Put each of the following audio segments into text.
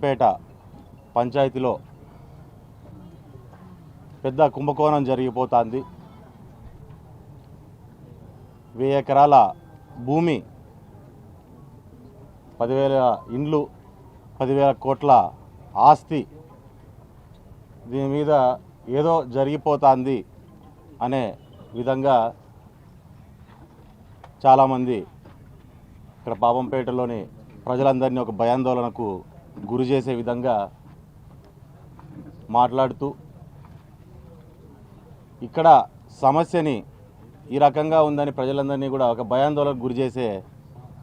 పేట పంచాయతీలో పెద్ద కుంభకోణం జరిగిపోతుంది. వెయ్యి ఎకరాల భూమి పదివేల ఇండ్లు పదివేల కోట్ల ఆస్తి దీని మీద ఏదో జరిగిపోతుంది అనే విధంగా చాలామంది ఇక్కడ పాపంపేటలోని ప్రజలందరినీ ఒక భయాందోళనకు గురి చేసే విధంగా మాట్లాడుతూ ఇక్కడ సమస్యని ఈ రకంగా ఉందని ప్రజలందరినీ కూడా ఒక భయాందోళనకు గురి చేసే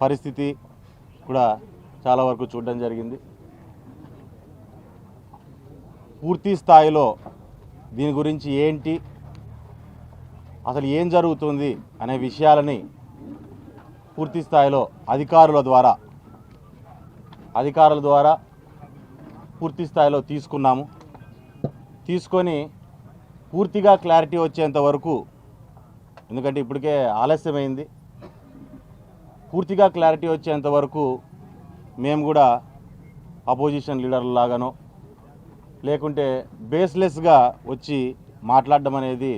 పరిస్థితి కూడా చాలా వరకు చూడడం జరిగింది. పూర్తి స్థాయిలో దీని గురించి ఏంటి అసలు ఏం జరుగుతుంది అనే విషయాలని పూర్తి స్థాయిలో అధికారుల ద్వారా అధికారుల ద్వారా పూర్తి స్థాయిలో తీసుకున్నాము. తీసుకొని పూర్తిగా క్లారిటీ వచ్చేంత వరకు ఎందుకంటే ఇప్పటికే ఆలస్యమైంది పూర్తిగా క్లారిటీ వచ్చేంత వరకు మేము కూడా అపోజిషన్ లీడర్ల లాగానో లేకుంటే బేస్లెస్గా వచ్చి మాట్లాడడం అనేది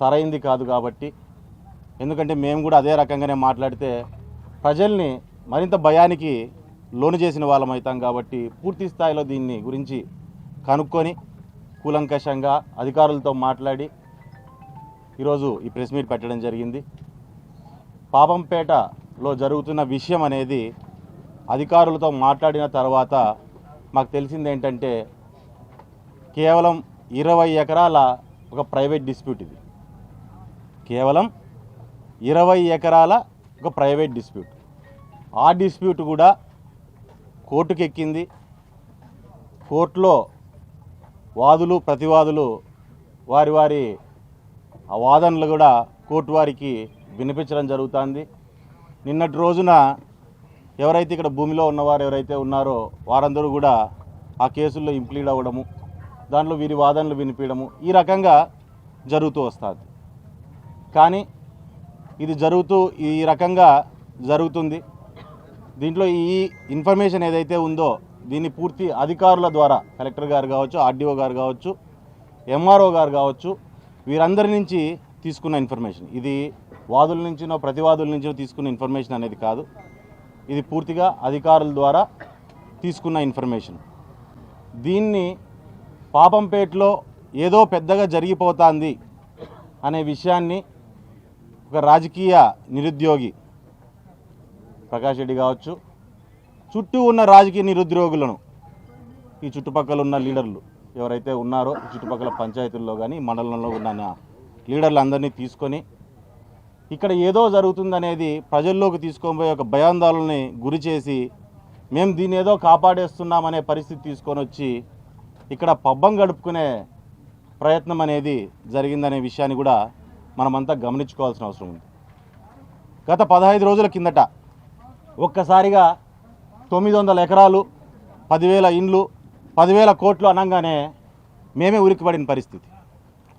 సరైంది కాదు కాబట్టి ఎందుకంటే మేము కూడా అదే రకంగానే మాట్లాడితే ప్రజల్ని మరింత భయానికి లోను చేసిన వాళ్ళం అవుతాం కాబట్టి పూర్తి స్థాయిలో దీన్ని గురించి కనుక్కొని కూలంకషంగా అధికారులతో మాట్లాడి ఈరోజు ఈ ప్రెస్ మీట్ పెట్టడం జరిగింది. పాపంపేటలో జరుగుతున్న విషయం అనేది అధికారులతో మాట్లాడిన తర్వాత మాకు తెలిసింది ఏంటంటే కేవలం ఇరవై ఎకరాల ఒక ప్రైవేట్ డిస్ప్యూట్ ఇది. కేవలం ఇరవై ఎకరాల ఒక ప్రైవేట్ డిస్ప్యూట్. ఆ డిస్ప్యూట్ కూడా కోర్టుకు ఎక్కింది కోర్టులో వాదులు ప్రతివాదులు వారి వారి ఆ వాదనలు కూడా కోర్టు వారికి వినిపించడం జరుగుతుంది. నిన్నటి రోజున ఎవరైతే ఇక్కడ భూమిలో ఉన్నవారు ఎవరైతే ఉన్నారో వారందరూ కూడా ఆ కేసుల్లో ఇంప్లీడ్ అవ్వడము దాంట్లో వీరి వాదనలు వినిపించడము ఈ రకంగా జరుగుతూ వస్తుంది. కానీ ఇది జరుగుతూ ఈ రకంగా జరుగుతుంది. దీంట్లో ఈ ఇన్ఫర్మేషన్ ఏదైతే ఉందో దీన్ని పూర్తి అధికారుల ద్వారా కలెక్టర్ గారు కావచ్చు ఆర్డీఓ గారు కావచ్చు ఎంఆర్ఓ గారు కావచ్చు వీరందరి నుంచి తీసుకున్న ఇన్ఫర్మేషన్. ఇది వాదుల నుంచినో ప్రతివాదుల నుంచో తీసుకున్న ఇన్ఫర్మేషన్ అనేది కాదు. ఇది పూర్తిగా అధికారుల ద్వారా తీసుకున్న ఇన్ఫర్మేషన్. దీన్ని పాపంపేటలో ఏదో పెద్దగా జరిగిపోతుంది అనే విషయాన్ని ఒక రాజకీయ నిరుద్యోగి ప్రకాష్ రెడ్డి కావచ్చు. చుట్టూ ఉన్న రాజకీయ నిరుద్యోగులను ఈ చుట్టుపక్కల ఉన్న లీడర్లు ఎవరైతే ఉన్నారో చుట్టుపక్కల పంచాయతీల్లో కానీ మండలంలో ఉన్న లీడర్లు లీడర్లందరినీ తీసుకొని ఇక్కడ ఏదో జరుగుతుందనేది ప్రజల్లోకి తీసుకొని ఒక భయాందోళనని గురి చేసి మేము దీన్ని ఏదో కాపాడేస్తున్నామనే పరిస్థితి తీసుకొని వచ్చి ఇక్కడ పబ్బం గడుపుకునే ప్రయత్నం అనేది జరిగిందనే విషయాన్ని కూడా మనమంతా గమనించుకోవాల్సిన అవసరం ఉంది. గత పదహైదు రోజుల కిందట ఒక్కసారిగా తొమ్మిది వందల ఎకరాలు పదివేల ఇండ్లు పదివేల కోట్లు అనగానే మేమే ఉరికిపడిన పరిస్థితి.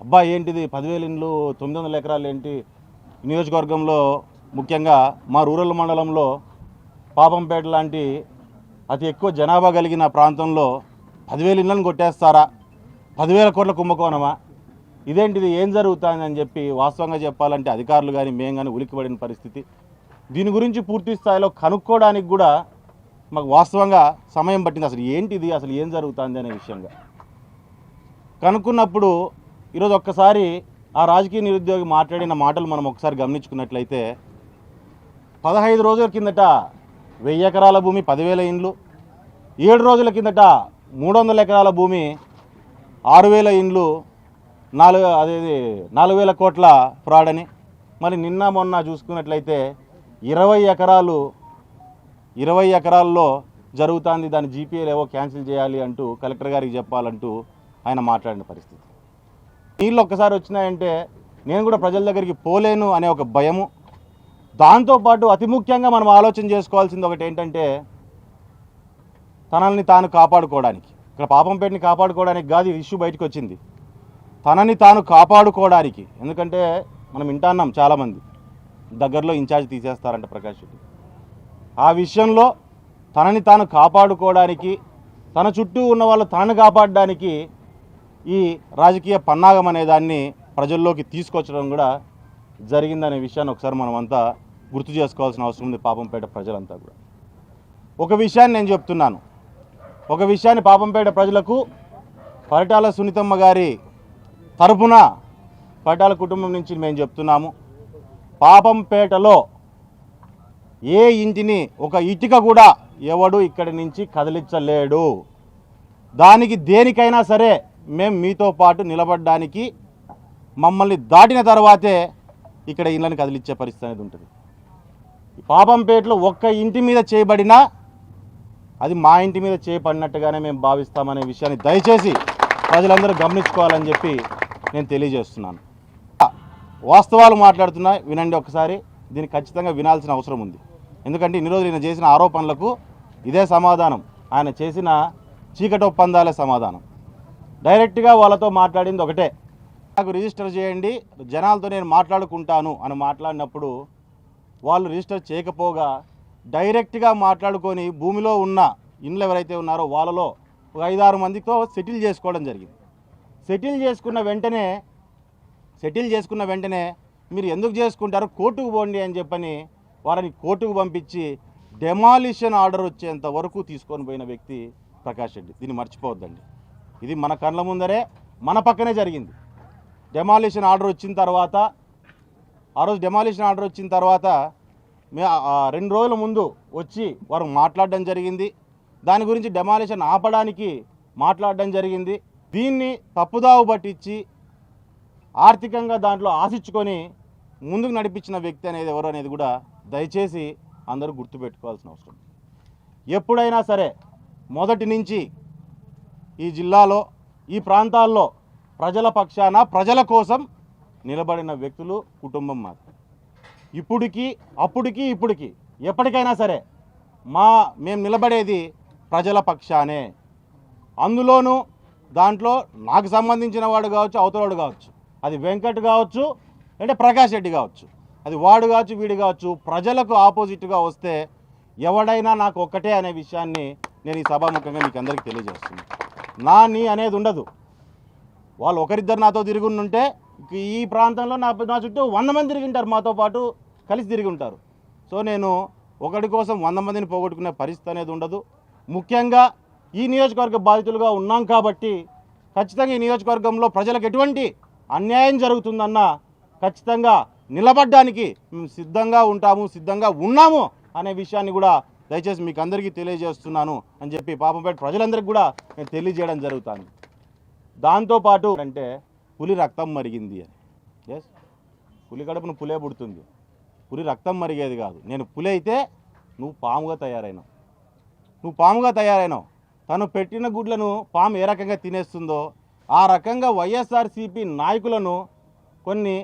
అబ్బా ఏంటిది? పదివేల ఇండ్లు తొమ్మిది వందల ఎకరాలు ఏంటి? నియోజకవర్గంలో ముఖ్యంగా మా రూరల్ మండలంలో పాపంపేట లాంటి అతి ఎక్కువ జనాభా కలిగిన ప్రాంతంలో పదివేల ఇండ్లను కొట్టేస్తారా? పదివేల కోట్ల కుంభకోణమా? ఇదేంటిది? ఏం జరుగుతుందని చెప్పి వాస్తవంగా చెప్పాలంటే అధికారులు కానీ మేము కానీ ఉలిక్కిపడిన పరిస్థితి. దీని గురించి పూర్తి స్థాయిలో కనుక్కోవడానికి కూడా మాకు వాస్తవంగా సమయం పట్టింది. అసలు ఏంటిది? అసలు ఏం జరుగుతుంది అనే విషయంగా. కనుక్కున్నప్పుడు ఈరోజు ఒక్కసారి ఆ రాజకీయ నిరుద్యోగి మాట్లాడిన మాటలు మనం ఒకసారి గమనించుకున్నట్లయితే పదహైదు రోజుల కిందట వెయ్యి ఎకరాల భూమి పదివేల ఇండ్లు. ఏడు రోజుల కిందట మూడు వందల ఎకరాల భూమి ఆరు వేల ఇండ్లు నాలుగు అదేది నాలుగు వేల కోట్ల ఫ్రాడ్ అని. మరి నిన్న మొన్న చూసుకున్నట్లయితే ఇరవై ఎకరాలు ఇరవై ఎకరాల్లో జరుగుతుంది దాని జీపీఏలు ఏవో క్యాన్సిల్ చేయాలి అంటూ కలెక్టర్ గారికి చెప్పాలంటూ ఆయన మాట్లాడిన పరిస్థితి. నీళ్ళు ఒక్కసారి వచ్చినాయంటే నేను కూడా ప్రజల దగ్గరికి పోలేను అనే ఒక భయము. దాంతోపాటు అతి ముఖ్యంగా మనం ఆలోచన చేసుకోవాల్సింది ఒకటి ఏంటంటే తనల్ని తాను కాపాడుకోవడానికి. ఇక్కడ పాపంపేటని కాపాడుకోవడానికి కాదు ఇష్యూ బయటకు వచ్చింది. తనని తాను కాపాడుకోవడానికి. ఎందుకంటే మనం వింటాన్నాం చాలామంది. దగ్గరలో ఇన్ఛార్జ్ తీసేస్తారంట ప్రకాష్ రెడ్డి. ఆ విషయంలో తనని తాను కాపాడుకోవడానికి తన చుట్టూ ఉన్న వాళ్ళు తనను కాపాడడానికి ఈ రాజకీయ పన్నాగం అనే దాన్ని ప్రజల్లోకి తీసుకొచ్చడం కూడా జరిగిందనే విషయాన్ని ఒకసారి మనమంతా గుర్తు చేసుకోవాల్సిన అవసరం ఉంది పాపంపేట ప్రజలంతా కూడా. ఒక విషయాన్ని నేను చెప్తున్నాను. ఒక విషయాన్ని పాపంపేట ప్రజలకు పరిటాల సునీతమ్మ గారి తరపున పరిటాల కుటుంబం నుంచి మేము చెప్తున్నాము. పాపంపేటలో ఏ ఇంటిని ఒక ఇటుక కూడా ఎవడు ఇక్కడి నుంచి కదిలించలేడు. దానికి దేనికైనా సరే మేము మీతో పాటు నిలబడడానికి మమ్మల్ని దాటిన తర్వాతే ఇక్కడ ఇళ్ళని కదిలించే పరిస్థితి అనేది ఉంటుంది. పాపంపేటలో ఒక్క ఇంటి మీద చేయబడినా అది మా ఇంటి మీద చేయబడినట్టుగానే మేము భావిస్తామనే విషయాన్ని దయచేసి ప్రజలందరూ గమనించుకోవాలని చెప్పి నేను తెలియజేస్తున్నాను. వాస్తవాలు మాట్లాడుతున్నా వినండి ఒకసారి. దీన్ని ఖచ్చితంగా వినాల్సిన అవసరం ఉంది. ఎందుకంటే ఇన్ని రోజులు ఈయన చేసిన ఆరోపణలకు ఇదే సమాధానం. ఆయన చేసిన చీకటి ఒప్పందాలే సమాధానం. డైరెక్ట్గా వాళ్ళతో మాట్లాడింది ఒకటే. నాకు రిజిస్టర్ చేయండి జనాలతో నేను మాట్లాడుకుంటాను అని మాట్లాడినప్పుడు వాళ్ళు రిజిస్టర్ చేయకపోగా డైరెక్ట్గా మాట్లాడుకొని భూమిలో ఉన్న ఇండ్లు ఎవరైతే ఉన్నారో వాళ్ళలో ఒక ఐదారు మందితో సెటిల్ చేసుకోవడం జరిగింది. సెటిల్ చేసుకున్న వెంటనే సెటిల్ చేసుకున్న వెంటనే మీరు ఎందుకు చేసుకుంటారు? కోర్టుకు పోండి అని చెప్పని వారిని కోర్టుకు పంపించి డెమాలిషన్ ఆర్డర్ వచ్చేంత వరకు తీసుకొని పోయిన వ్యక్తి ప్రకాష్ రెడ్డి. దీన్ని మర్చిపోవద్దండి. ఇది మన కళ్ళ ముందరే మన పక్కనే జరిగింది. డెమాలిషన్ ఆర్డర్ వచ్చిన తర్వాత ఆ రోజు డెమాలిషన్ ఆర్డర్ వచ్చిన తర్వాత రెండు రోజుల ముందు వచ్చి వారు మాట్లాడడం జరిగింది. దాని గురించి డెమాలిషన్ ఆపడానికి మాట్లాడడం జరిగింది. దీన్ని తప్పుదావు పట్టించి ఆర్థికంగా దాంట్లో ఆశించుకొని ముందుకు నడిపించిన వ్యక్తి అనేది ఎవరు అనేది కూడా దయచేసి అందరూ గుర్తుపెట్టుకోవాల్సిన అవసరం. ఎప్పుడైనా సరే మొదటి నుంచి ఈ జిల్లాలో ఈ ప్రాంతాల్లో ప్రజల పక్షాన ప్రజల కోసం నిలబడిన వ్యక్తులు కుటుంబం మాది ఇప్పుడికి అప్పుడికి ఇప్పుడికి ఎప్పటికైనా సరే మా మేము నిలబడేది ప్రజల పక్షానే. అందులోనూ దాంట్లో నాకు సంబంధించిన వాడు కావచ్చు అవతలవాడు కావచ్చు. అది వెంకట్ కావచ్చు అంటే ప్రకాష్ రెడ్డి కావచ్చు. అది వాడు కావచ్చు వీడు కావచ్చు ప్రజలకు ఆపోజిట్గా వస్తే ఎవడైనా నాకు ఒక్కటే అనే విషయాన్ని నేను ఈ సభాముఖంగా మీకు అందరికీ తెలియజేస్తున్నాను. నా నీ అనేది ఉండదు. వాళ్ళు ఒకరిద్దరు నాతో తిరిగి ఉంటే ఈ ప్రాంతంలో నా నా చుట్టూ వంద మంది తిరిగి ఉంటారు మాతో పాటు కలిసి తిరిగి ఉంటారు. సో నేను ఒకటి కోసం వంద మందిని పోగొట్టుకునే పరిస్థితి అనేది ఉండదు. ముఖ్యంగా ఈ నియోజకవర్గ బాధితులుగా ఉన్నాం కాబట్టి ఖచ్చితంగా ఈ నియోజకవర్గంలో ప్రజలకు ఎటువంటి అన్యాయం జరుగుతుందన్న ఖచ్చితంగా నిలబడ్డానికి మేము సిద్ధంగా ఉంటాము సిద్ధంగా ఉన్నాము అనే విషయాన్ని కూడా దయచేసి మీకు అందరికీ తెలియజేస్తున్నాను అని చెప్పి పాపంపేట ప్రజలందరికీ కూడా నేను తెలియజేయడం జరుగుతుంది దాంతోపాటు అంటే పులి రక్తం మరిగింది అని. ఎస్ పులి కడుపును పులే పుడుతుంది. పులి రక్తం మరిగేది కాదు. నేను పులి అయితే నువ్వు పాముగా తయారైనావు. నువ్వు పాముగా తయారైనావు. తను పెట్టిన గుడ్లను పాము ఏ రకంగా తినేస్తుందో ఆ రకంగా వైఎస్ఆర్సీపీ నాయకులను కొన్ని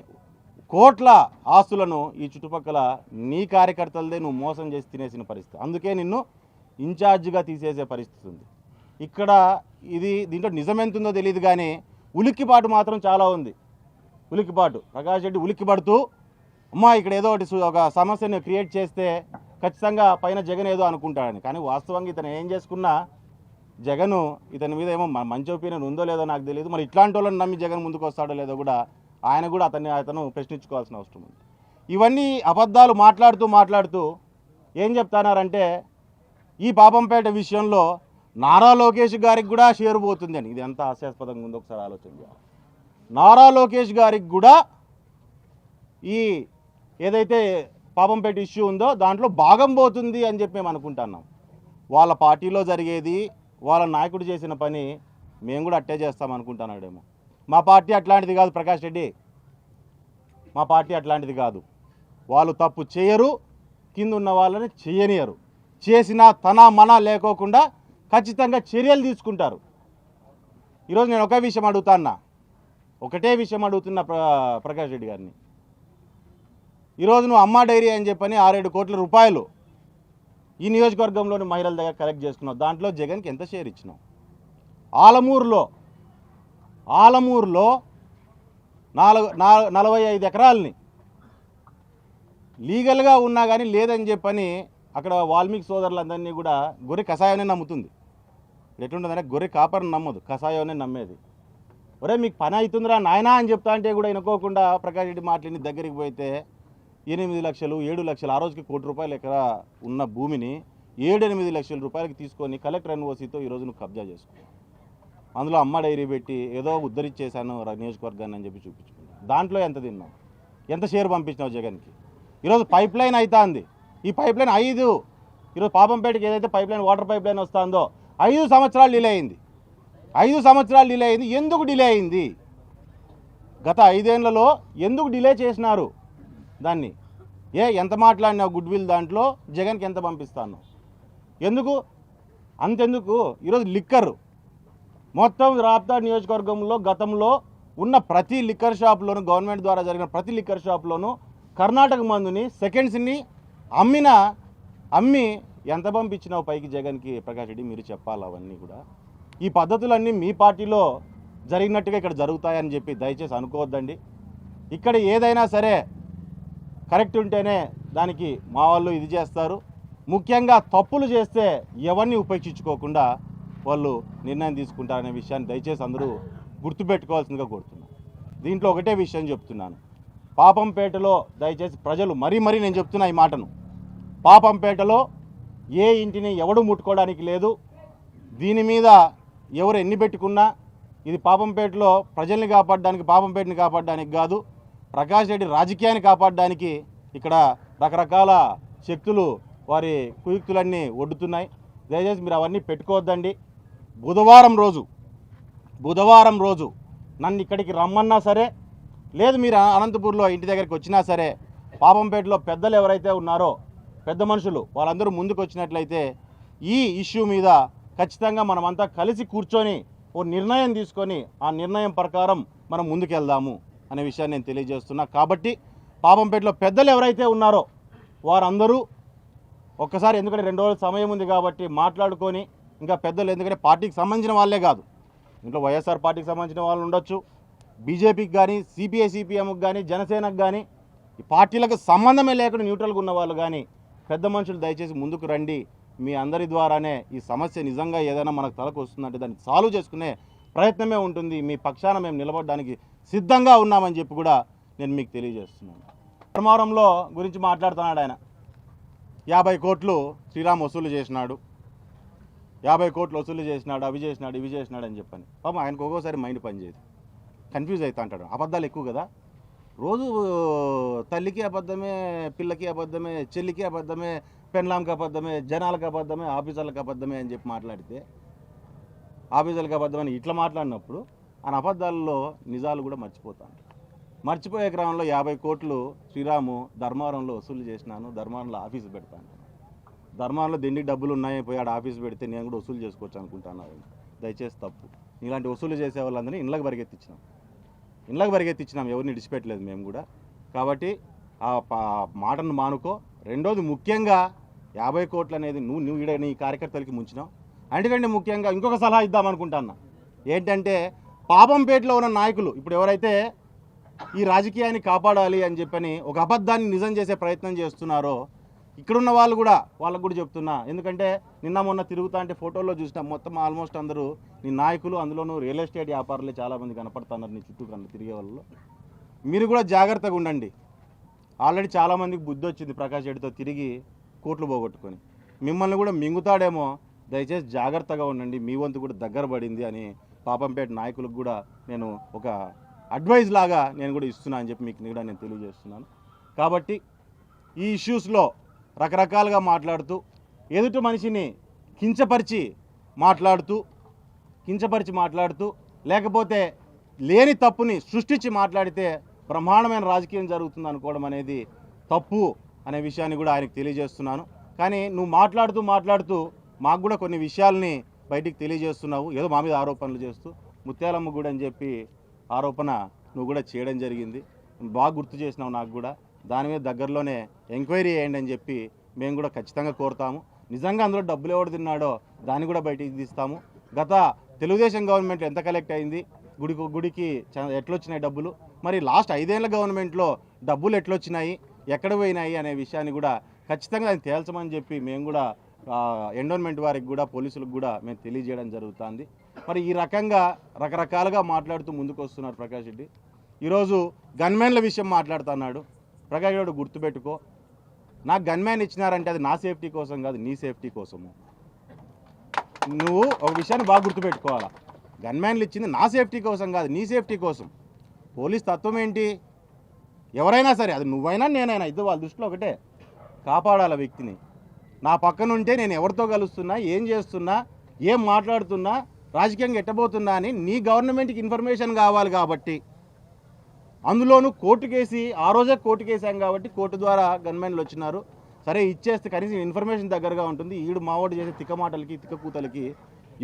కోట్ల ఆస్తులను ఈ చుట్టుపక్కల నీ కార్యకర్తలదే నువ్వు మోసం చేసి తినేసిన పరిస్థితి. అందుకే నిన్ను ఇన్ఛార్జిగా తీసేసే పరిస్థితి ఉంది. ఇక్కడ ఇది దీంట్లో నిజమెంతుందో తెలియదు కానీ ఉలిక్కిపాటు మాత్రం చాలా ఉంది. ఉలిక్కిపాటు. ప్రకాష్ రెడ్డి ఉలిక్కిపడుతూ అమ్మా ఇక్కడ ఏదో ఒకటి ఒక సమస్యను క్రియేట్ చేస్తే ఖచ్చితంగా పైన జగన్ ఏదో అనుకుంటాడని. కానీ వాస్తవంగా ఇతను ఏం చేసుకున్నా జగన్ ఇతని మీద ఏమో మ- మంచి ఒపీనియన్ ఉందో లేదో నాకు తెలియదు. మరి ఇట్లాంటి వాళ్ళని నమ్మి జగన్ ముందుకు వస్తాడో లేదో కూడా ఆయన కూడా అతన్ని అతను ప్రశ్నించుకోవాల్సిన అవసరం ఉంది. ఇవన్నీ అబద్ధాలు మాట్లాడుతూ మాట్లాడుతూ ఏం చెప్తానారంటే ఈ పాపంపేట విషయంలో నారా లోకేష్ గారికి కూడా షేర్ పోతుంది అని ఇది ఎంత హాస్యాస్పదంగా ఉందో ఒకసారి ఆలోచన చేయాలి. నారా లోకేష్ గారికి కూడా ఈ ఏదైతే పాపంపేట ఇష్యూ ఉందో దాంట్లో భాగం పోతుంది అని చెప్పి మేము అనుకుంటున్నాం. వాళ్ళ పార్టీలో జరిగేది వాళ్ళ నాయకుడు చేసిన పని మేము కూడా అట్టే చేస్తాం అనుకుంటున్నాడేమో. మా పార్టీ అట్లాంటిది కాదు ప్రకాష్ రెడ్డి. మా పార్టీ అట్లాంటిది కాదు. వాళ్ళు తప్పు చేయరు కింద ఉన్న వాళ్ళని చేయనియరు. చేసినా తన మన లేకోకుండా ఖచ్చితంగా చర్యలు తీసుకుంటారు. ఈరోజు నేను ఒకే విషయం అడుగుతాన్నా. ఒకటే విషయం అడుగుతున్న ప్ర ప్రకాష్ రెడ్డి గారిని. ఈరోజు నువ్వు అమ్మ డైరీ అని చెప్పని ఆరేడు కోట్ల రూపాయలు ఈ నియోజకవర్గంలోని మహిళల దగ్గర కలెక్ట్ చేసుకున్నావు. దాంట్లో జగన్కి ఎంత షేర్ ఇచ్చినావు? ఆలమూరులో ఆలమూరులో నాలుగు నలభై ఐదు ఎకరాలని లీగల్గా ఉన్నా కానీ లేదని చెప్పని అక్కడ వాల్మీకి సోదరులందరినీ కూడా గొర్రె కషాయాన్ని నమ్ముతుంది. ఎట్లుంటుందంటే గొర్రె కాపర్ని నమ్మదు కషాయోనే నమ్మేది. ఒరే మీకు పని అవుతుందిరా నాయనా అని చెప్తా అంటే కూడా వినుకోకుండా ప్రకాష్ రెడ్డి మాట్లాడిన దగ్గరికి పోతే ఎనిమిది లక్షలు ఏడు లక్షలు ఆ రోజుకి కోటి రూపాయలు ఎక్కడ ఉన్న భూమిని ఏడు ఎనిమిది లక్షల రూపాయలకి తీసుకొని కలెక్టర్ ఎన్ఓసీతో ఈరోజు నువ్వు కబ్జా చేసుకో అందులో అమ్మ డైరీ పెట్టి ఏదో ఉద్ధరించేశాను నియోజకవర్గాన్ని అని చెప్పి చూపించుకున్నాను దాంట్లో ఎంత తిన్నావు? ఎంత షేర్ పంపించినావు జగన్కి? ఈరోజు పైప్ లైన్ అవుతుంది ఈ పైప్ లైన్ ఐదు. ఈరోజు పాపంపేటకి ఏదైతే pipeline water pipeline వస్తుందో ఐదు సంవత్సరాలు డిలే అయింది. ఐదు సంవత్సరాలు డిలే అయింది. ఎందుకు డిలే అయింది? గత ఐదేళ్ళలో ఎందుకు డిలే చేసినారు? దాన్ని. ఏ ఎంత మాట్లాడినావు గుడ్ విల్ దాంట్లో? జగన్కి ఎంత పంపిస్తాను? ఎందుకు? అంతెందుకు? ఈరోజు లిక్కర్. మొత్తం రాప్తా నియోజకవర్గంలో గతంలో ఉన్న ప్రతి లిక్కర్ షాప్లోను గవర్నమెంట్ ద్వారా జరిగిన ప్రతి లిక్కర్ షాప్లోను కర్ణాటక మందుని సెకండ్స్ని అమ్మిన అమ్మి ఎంత పంపించినావు పైకి జగన్కి ప్రకాష్ రెడ్డి? మీరు చెప్పాలి అవన్నీ కూడా. ఈ పద్ధతులన్నీ మీ పార్టీలో జరిగినట్టుగా ఇక్కడ జరుగుతాయని చెప్పి దయచేసి అనుకోవద్దండి. ఇక్కడ ఏదైనా సరే కరెక్ట్ ఉంటేనే దానికి మా వాళ్ళు ఇది చేస్తారు. ముఖ్యంగా తప్పులు చేస్తే ఎవరిని ఉపేక్షించుకోకుండా వాళ్ళు నిర్ణయం తీసుకుంటారనే విషయాన్ని దయచేసి అందరూ గుర్తుపెట్టుకోవాల్సిందిగా కోరుతున్నాను దీంట్లో ఒకటే విషయం చెప్తున్నాను. పాపంపేటలో దయచేసి ప్రజలు మరీ మరీ నేను చెప్తున్నా ఈ మాటను. పాపంపేటలో ఏ ఇంటిని ఎవడు ముట్టుకోవడానికి లేదు. దీని మీద ఎవరు ఎన్ని పెట్టుకున్నా ఇది పాపంపేటలో ప్రజల్ని కాపాడడానికి పాపంపేటని కాపాడడానికి కాదు. ప్రకాష్ రెడ్డి రాజకీయాన్ని కాపాడడానికి ఇక్కడ రకరకాల శక్తులు వారి కుయుక్తులన్నీ ఒడ్డుతున్నాయి. దయచేసి మీరు అవన్నీ పెట్టుకోవద్దండి. బుధవారం రోజు బుధవారం రోజు నన్ను ఇక్కడికి రమ్మన్నా సరే లేదు మీరు అనంతపూర్లో ఇంటి దగ్గరికి వచ్చినా సరే పాపంపేటలో పెద్దలు ఎవరైతే ఉన్నారో పెద్ద మనుషులు వాళ్ళందరూ ముందుకు వచ్చినట్లయితే ఈ ఇష్యూ మీద ఖచ్చితంగా మనమంతా కలిసి కూర్చొని ఓ నిర్ణయం తీసుకొని ఆ నిర్ణయం ప్రకారం మనం ముందుకెళ్దాము. అనే విషయాన్ని నేను తెలియజేస్తున్నా. కాబట్టి పాపంపేటలో పెద్దలు ఎవరైతే ఉన్నారో వారందరూ ఒక్కసారి ఎందుకంటే రెండు రోజుల సమయం ఉంది కాబట్టి మాట్లాడుకొని ఇంకా పెద్దలు ఎందుకంటే పార్టీకి సంబంధించిన వాళ్ళే కాదు. ఇంట్లో వైఎస్ఆర్ పార్టీకి సంబంధించిన వాళ్ళు ఉండొచ్చు. బీజేపీకి కానీ సిపిఐ సిపిఎంకి కానీ జనసేనకు కానీ ఈ పార్టీలకు సంబంధమే లేకుండా న్యూట్రల్గా ఉన్న వాళ్ళు కానీ పెద్ద మనుషులు దయచేసి ముందుకు రండి. మీ అందరి ద్వారానే ఈ సమస్య నిజంగా ఏదైనా మనకు తలకు వస్తుందంటే దాన్ని సాల్వ్ చేసుకునే ప్రయత్నమే ఉంటుంది. మీ పక్షాన మేము నిలబడడానికి సిద్ధంగా ఉన్నామని చెప్పి కూడా నేను మీకు తెలియజేస్తున్నాను. ధర్మవరంలో గురించి మాట్లాడుతున్నాడు ఆయన. యాభై కోట్లు శ్రీరామ్ వసూలు చేసినాడు. యాభై కోట్లు వసూలు చేసినాడు అవి చేసినాడు ఇవి చేసినాడు అని చెప్పని. పాపం ఆయనకు ఒక్కోసారి మైండ్ పనిచేయదు కన్ఫ్యూజ్ అవుతా అంటాడు. అబద్ధాలు ఎక్కువ కదా. రోజు తల్లికి అబద్ధమే పిల్లకి అబద్ధమే చెల్లికి అబద్ధమే పెన్లాంకి అబద్ధమే జనాలకు అబద్ధమే ఆఫీసర్లకు అబద్ధమే అని చెప్పి మాట్లాడితే ఆఫీసర్లకు అబద్ధమని ఇట్లా మాట్లాడినప్పుడు ఆయన అబద్ధాలలో నిజాలు కూడా మర్చిపోతాను. మర్చిపోయే క్రమంలో యాభై కోట్లు శ్రీరాము ధర్మవరంలో వసూలు చేసినాను ధర్మవరంలో ఆఫీసు పెడతాను. ధర్మవరంలో దిండి డబ్బులు ఉన్నాయి పోయి ఆడ ఆఫీస్ పెడితే నేను కూడా వసూలు చేసుకోవచ్చు అనుకుంటాను దయచేసి తప్పు. ఇలాంటి వసూలు చేసే వాళ్ళందరినీ ఇళ్ళకి పరిగెత్తించినాం. ఇళ్ళకి పరిగెత్తించినాం ఎవరిని విడిచిపెట్టలేదు మేము కూడా. కాబట్టి ఆ మాటను మానుకో. రెండోది ముఖ్యంగా యాభై కోట్లు అనేది నువ్వు నువ్వు ఈడ నీ కార్యకర్తలకి ముంచినావు. అంటే ముఖ్యంగా ఇంకొక సలహా ఇద్దాం అనుకుంటాను ఏంటంటే పాపంపేటలో ఉన్న నాయకులు ఇప్పుడు ఎవరైతే ఈ రాజకీయాన్ని కాపాడాలి అని చెప్పని ఒక అబద్ధాన్ని నిజం చేసే ప్రయత్నం చేస్తున్నారో ఇక్కడున్న వాళ్ళు కూడా వాళ్ళకు కూడా చెప్తున్నా. ఎందుకంటే నిన్న మొన్న తిరుగుతా అంటే ఫోటోల్లో చూసినా మొత్తం ఆల్మోస్ట్ అందరూ నీ నాయకులు అందులోనూ రియల్ ఎస్టేట్ వ్యాపారులే చాలామంది కనపడుతున్నారు నీ చుట్టూ కన్నా తిరిగే వాళ్ళు మీరు కూడా జాగ్రత్తగా ఉండండి. ఆల్రెడీ చాలామందికి బుద్ధి వచ్చింది ప్రకాష్ రెడ్డితో తిరిగి కోట్లు పోగొట్టుకొని. మిమ్మల్ని కూడా మింగుతాడేమో దయచేసి జాగ్రత్తగా ఉండండి. మీ వంతు కూడా దగ్గర పడింది అని పాపంపేట నాయకులకు కూడా నేను ఒక అడ్వైజ్ లాగా నేను కూడా ఇస్తున్నా అని చెప్పి మీకు కూడా నేను తెలియజేస్తున్నాను. కాబట్టి ఈ ఇష్యూస్లో రకరకాలుగా మాట్లాడుతూ ఎదుటి మనిషిని కించపరిచి మాట్లాడుతూ కించపరిచి మాట్లాడుతూ లేకపోతే లేని తప్పుని సృష్టించి మాట్లాడితే బ్రహ్మాండమైన రాజకీయం జరుగుతుంది అనుకోవడం అనేది తప్పు అనే విషయాన్ని కూడా ఆయనకు తెలియజేస్తున్నాను. కానీ నువ్వు మాట్లాడుతూ మాట్లాడుతూ మాకు కూడా కొన్ని విషయాల్ని బయటికి తెలియజేస్తున్నావు ఏదో మా మీద ఆరోపణలు చేస్తూ ముత్యాలమ్మ గుడి అని చెప్పి ఆరోపణ నువ్వు కూడా చేయడం జరిగింది. బాగా గుర్తు చేసినావు నాకు కూడా. దాని మీద దగ్గరలోనే ఎంక్వైరీ చేయండి అని చెప్పి మేము కూడా ఖచ్చితంగా కోరుతాము. నిజంగా అందులో డబ్బులు ఎవడు తిన్నాడో దాన్ని కూడా బయటికి తీస్తాము. గత తెలుగుదేశం గవర్నమెంట్ ఎంత కలెక్ట్ అయింది? గుడికి గుడికి చ- ఎట్లొచ్చినాయి డబ్బులు? మరి లాస్ట్ ఐదేళ్ళ గవర్నమెంట్లో డబ్బులు ఎట్లొచ్చినాయి? ఎక్కడ పోయినాయి అనే విషయాన్ని కూడా ఖచ్చితంగా దాన్ని తేల్చమని చెప్పి మేము కూడా ఎండోన్మెంట్ వారికి కూడా పోలీసులకు కూడా మేము తెలియజేయడం జరుగుతుంది. మరి ఈ రకంగా రకరకాలుగా మాట్లాడుతూ ముందుకు వస్తున్నారు ప్రకాష్ రెడ్డి. ఈరోజు గన్మెన్ల విషయం మాట్లాడుతున్నాడు. ప్రకాష్ రెడ్డి గుర్తుపెట్టుకో. నాకు గన్మ్యాన్ ఇచ్చినారంటే అది నా సేఫ్టీ కోసం కాదు నీ సేఫ్టీ కోసము. నువ్వు ఒక విషయాన్ని బాగా గుర్తుపెట్టుకోవాలా. గన్మ్యాన్లు ఇచ్చింది నా సేఫ్టీ కోసం కాదు నీ సేఫ్టీ కోసం. పోలీస్ తత్వం ఏంటి? ఎవరైనా సరే అది నువ్వైనా నేనైనా ఇద్దరు వాళ్ళ దృష్టిలో ఒకటే. కాపాడాల వ్యక్తిని. నా పక్కన ఉంటే నేను ఎవరితో కలుస్తున్నా ఏం చేస్తున్నా ఏం మాట్లాడుతున్నా రాజకీయంగా ఎట్టబోతున్నా అని నీ గవర్నమెంట్కి ఇన్ఫర్మేషన్ కావాలి కాబట్టి. అందులోనూ కోర్టు కేసి ఆ రోజే కోర్టు కేసాం కాబట్టి కోర్టు ద్వారా గన్మెన్లు వచ్చినారు. సరే ఇచ్చేస్తే కనీసం ఇన్ఫర్మేషన్ దగ్గరగా ఉంటుంది. ఈడు మావాడు చేసే తిక్క మాటలకి తిక్క కూతలకి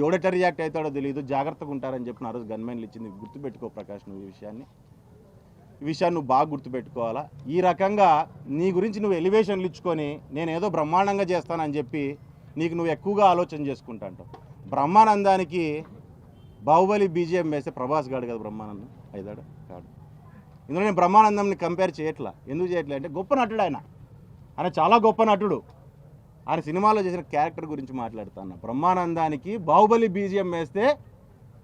ఎవడెట రియాక్ట్ అవుతాడో తెలియదు జాగ్రత్తగా ఉంటారని చెప్పిన ఆ రోజు గన్మెన్లు ఇచ్చింది. గుర్తుపెట్టుకో ప్రకాష్ నువ్వు ఈ విషయాన్ని. ఈ విషయాన్ని నువ్వు బాగా గుర్తుపెట్టుకోవాలా? ఈ రకంగా నీ గురించి నువ్వు ఎలివేషన్లు ఇచ్చుకొని నేనేదో బ్రహ్మాండంగా చేస్తానని చెప్పి నీకు నువ్వు ఎక్కువగా ఆలోచన చేసుకుంటాంటావు బ్రహ్మానందానికి బాహుబలి బీజిఎం వేస్తే ప్రభాస్ గాడు కదా బ్రహ్మానందం? అయిదాడు కాడు ఇందులో నేను బ్రహ్మానందంని కంపేర్ చేయట్లా. ఎందుకు చేయట్లే అంటే గొప్ప నటుడు ఆయన. ఆయన చాలా గొప్ప నటుడు. ఆయన సినిమాలో చేసిన క్యారెక్టర్ గురించి మాట్లాడుతాను బ్రహ్మానందానికి బాహుబలి బీజిఎం వేస్తే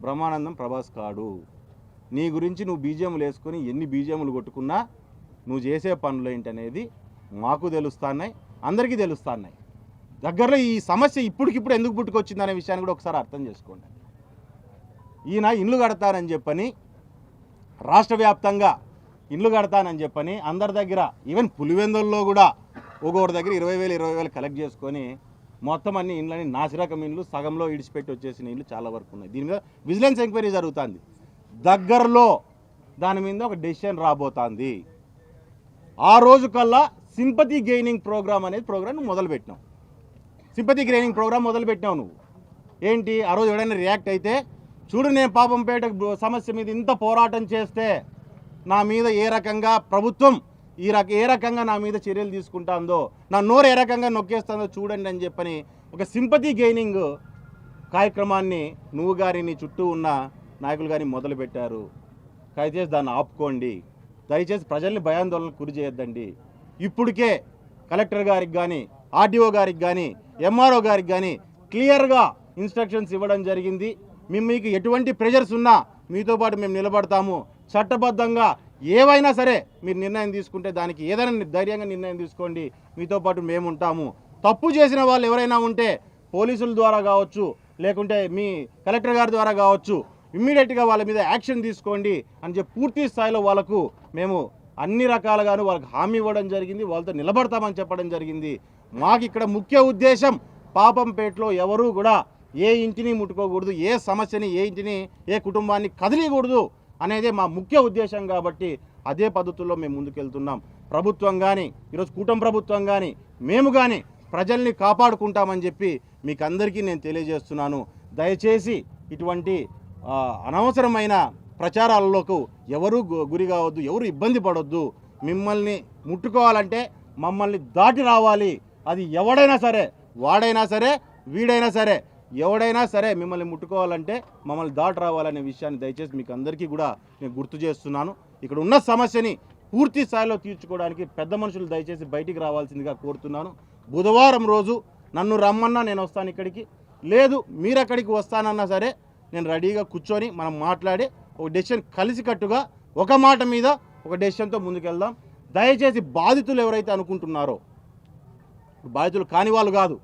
బ్రహ్మానందం ప్రభాస్ కాడు. నీ గురించి నువ్వు బీజేములు వేసుకొని ఎన్ని బీజేములు కొట్టుకున్నా నువ్వు చేసే పనులు ఏంటనేది మాకు తెలుస్తున్నాయి అందరికీ తెలుస్తున్నాయి. దగ్గరలో ఈ సమస్య ఇప్పటికిప్పుడు ఎందుకు పుట్టుకొచ్చిందనే విషయాన్ని కూడా ఒకసారి అర్థం చేసుకోండి. ఈయన ఇండ్లు కడతానని చెప్పని రాష్ట్ర వ్యాప్తంగా ఇండ్లు కడతానని చెప్పని అందరి దగ్గర ఈవెన్ పులివెందుల్లో కూడా ఒక్కొక్కటి దగ్గర ఇరవై వేలు ఇరవై వేలు కలెక్ట్ చేసుకొని మొత్తం అన్ని ఇండ్లని నాసిరకం ఇండ్లు సగంలో ఇడిచిపెట్టి వచ్చేసిన ఇండ్లు చాలా వరకు ఉన్నాయి. దీని మీద విజిలెన్స్ ఎంక్వైరీ జరుగుతుంది. దగ్గరలో దాని మీద ఒక డెసిషన్ రాబోతుంది. ఆ రోజు కల్లా సింపతి గెయినింగ్ ప్రోగ్రామ్ అనేది ప్రోగ్రామ్ నువ్వు మొదలుపెట్టినావు. సింపతి గెయినింగ్ ప్రోగ్రామ్ మొదలుపెట్టినావు నువ్వు. ఏంటి? ఆ రోజు ఎవడైనా రియాక్ట్ అయితే చూడు నేను పాపంపేట సమస్య మీద ఇంత పోరాటం చేస్తే నా మీద ఏ రకంగా ప్రభుత్వం ఈ రక ఏ రకంగా నా మీద చర్యలు తీసుకుంటుందో నా నోరు ఏ రకంగా నొక్కేస్తుందో చూడండి అని చెప్పని ఒక సింపతి గెయినింగ్ కార్యక్రమాన్ని నువ్వు గారి నీ చుట్టూ ఉన్న నాయకులు కానీ మొదలుపెట్టారు. దయచేసి దాన్ని ఆపుకోండి. దయచేసి ప్రజల్ని భయాందోళనకు గురి చేయొద్దండి. ఇప్పటికే కలెక్టర్ గారికి కానీ ఆర్డీఓ గారికి కానీ ఎంఆర్ఓ గారికి కానీ క్లియర్గా ఇన్స్ట్రక్షన్స్ ఇవ్వడం జరిగింది. మేము మీకు ఎటువంటి ప్రెషర్స్ ఉన్నా మీతో పాటు మేము నిలబడతాము. చట్టబద్ధంగా ఏవైనా సరే మీరు నిర్ణయం తీసుకుంటే దానికి ఏదైనా ధైర్యంగా నిర్ణయం తీసుకోండి. మీతో పాటు మేము ఉంటాము. తప్పు చేసిన వాళ్ళు ఎవరైనా ఉంటే పోలీసుల ద్వారా కావచ్చు లేకుంటే మీ కలెక్టర్ గారి ద్వారా కావచ్చు ఇమ్మీడియట్గా వాళ్ళ మీద యాక్షన్ తీసుకోండి అని చెప్పి పూర్తి స్థాయిలో వాళ్ళకు మేము అన్ని రకాలుగాను వాళ్ళకి హామీ ఇవ్వడం జరిగింది వాళ్ళతో నిలబడతామని చెప్పడం జరిగింది. మాకు ఇక్కడ ముఖ్య ఉద్దేశం పాపంపేటలో ఎవరూ కూడా ఏ ఇంటిని ముట్టుకోకూడదు ఏ సమస్యని ఏ ఇంటిని ఏ కుటుంబాన్ని కదిలియకూడదు అనేది మా ముఖ్య ఉద్దేశం కాబట్టి అదే పద్ధతుల్లో మేము ముందుకెళ్తున్నాం. ప్రభుత్వం కానీ ఈరోజు కూటమి ప్రభుత్వం కానీ మేము కానీ ప్రజల్ని కాపాడుకుంటామని చెప్పి మీకు అందరికీ నేను తెలియజేస్తున్నాను. దయచేసి ఇటువంటి అనవసరమైన ప్రచారాలకు ఎవరు గు- గురి కావద్దు ఎవరు ఇబ్బంది పడొద్దు. మిమ్మల్ని ముట్టుకోవాలంటే మమ్మల్ని దాటి రావాలి. అది ఎవడైనా సరే వాడైనా సరే వీడైనా సరే ఎవడైనా సరే మిమ్మల్ని ముట్టుకోవాలంటే మమ్మల్ని దాటి రావాలనే విషయాన్ని దయచేసి మీకు అందరికీ కూడా నేను గుర్తు చేస్తున్నాను. ఇక్కడ ఉన్న సమస్యని పూర్తి స్థాయిలో తీర్చుకోవడానికి పెద్ద మనుషులు దయచేసి బయటికి రావాల్సిందిగా కోరుతున్నాను. బుధవారం రోజు నన్ను రమ్మన్నా నేను వస్తాను ఇక్కడికి. లేదు మీరు అక్కడికి వస్తానన్నా సరే నేను రెడీగా కూర్చొని మనం మాట్లాడి ఒక డెసిషన్ కలిసికట్టుగా ఒక మాట మీద ఒక డెసిషన్తో ముందుకెళ్దాం. దయచేసి బాధితులు ఎవరైతే అనుకుంటున్నారో బాధితులు కాని వాళ్ళు కాదు.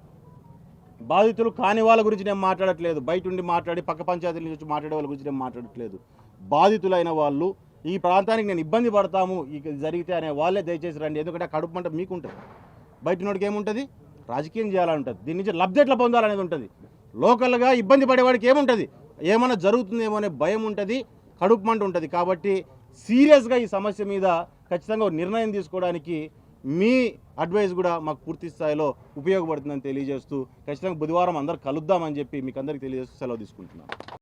బాధితులు కాని వాళ్ళ గురించి నేను మాట్లాడట్లేదు. బయట ఉండి మాట్లాడి పక్క పంచాయతీల నుంచి మాట్లాడే వాళ్ళ గురించి నేను మాట్లాడట్లేదు. బాధితులైన వాళ్ళు ఈ ప్రాంతానికి నేను ఇబ్బంది పడతాము ఇక జరిగితే అనే వాళ్ళే దయచేసి రండి. ఎందుకంటే ఆ కడుపు మంట మీకు ఉంటుంది బయట నోడికి ఏముంటుంది? రాజకీయం చేయాలని ఉంటుంది దీని నుంచి లబ్ధి ఎట్లా పొందాలనేది ఉంటుంది. లోకల్గా ఇబ్బంది పడేవాడికి ఏముంటుంది? ఏమైనా జరుగుతుందేమో అనే భయం ఉంటుంది కడుపు మంట ఉంటుంది. కాబట్టి సీరియస్గా ఈ సమస్య మీద ఖచ్చితంగా నిర్ణయం తీసుకోవడానికి మీ అడ్వైస్ కూడా మాకు పూర్తి స్థాయిలో ఉపయోగపడుతుందని తెలియజేస్తూ ఖచ్చితంగా బుధవారం అందరు కలుద్దామని చెప్పి మీకు అందరికీ తెలియజేస్తూ సెలవు తీసుకుంటున్నాను.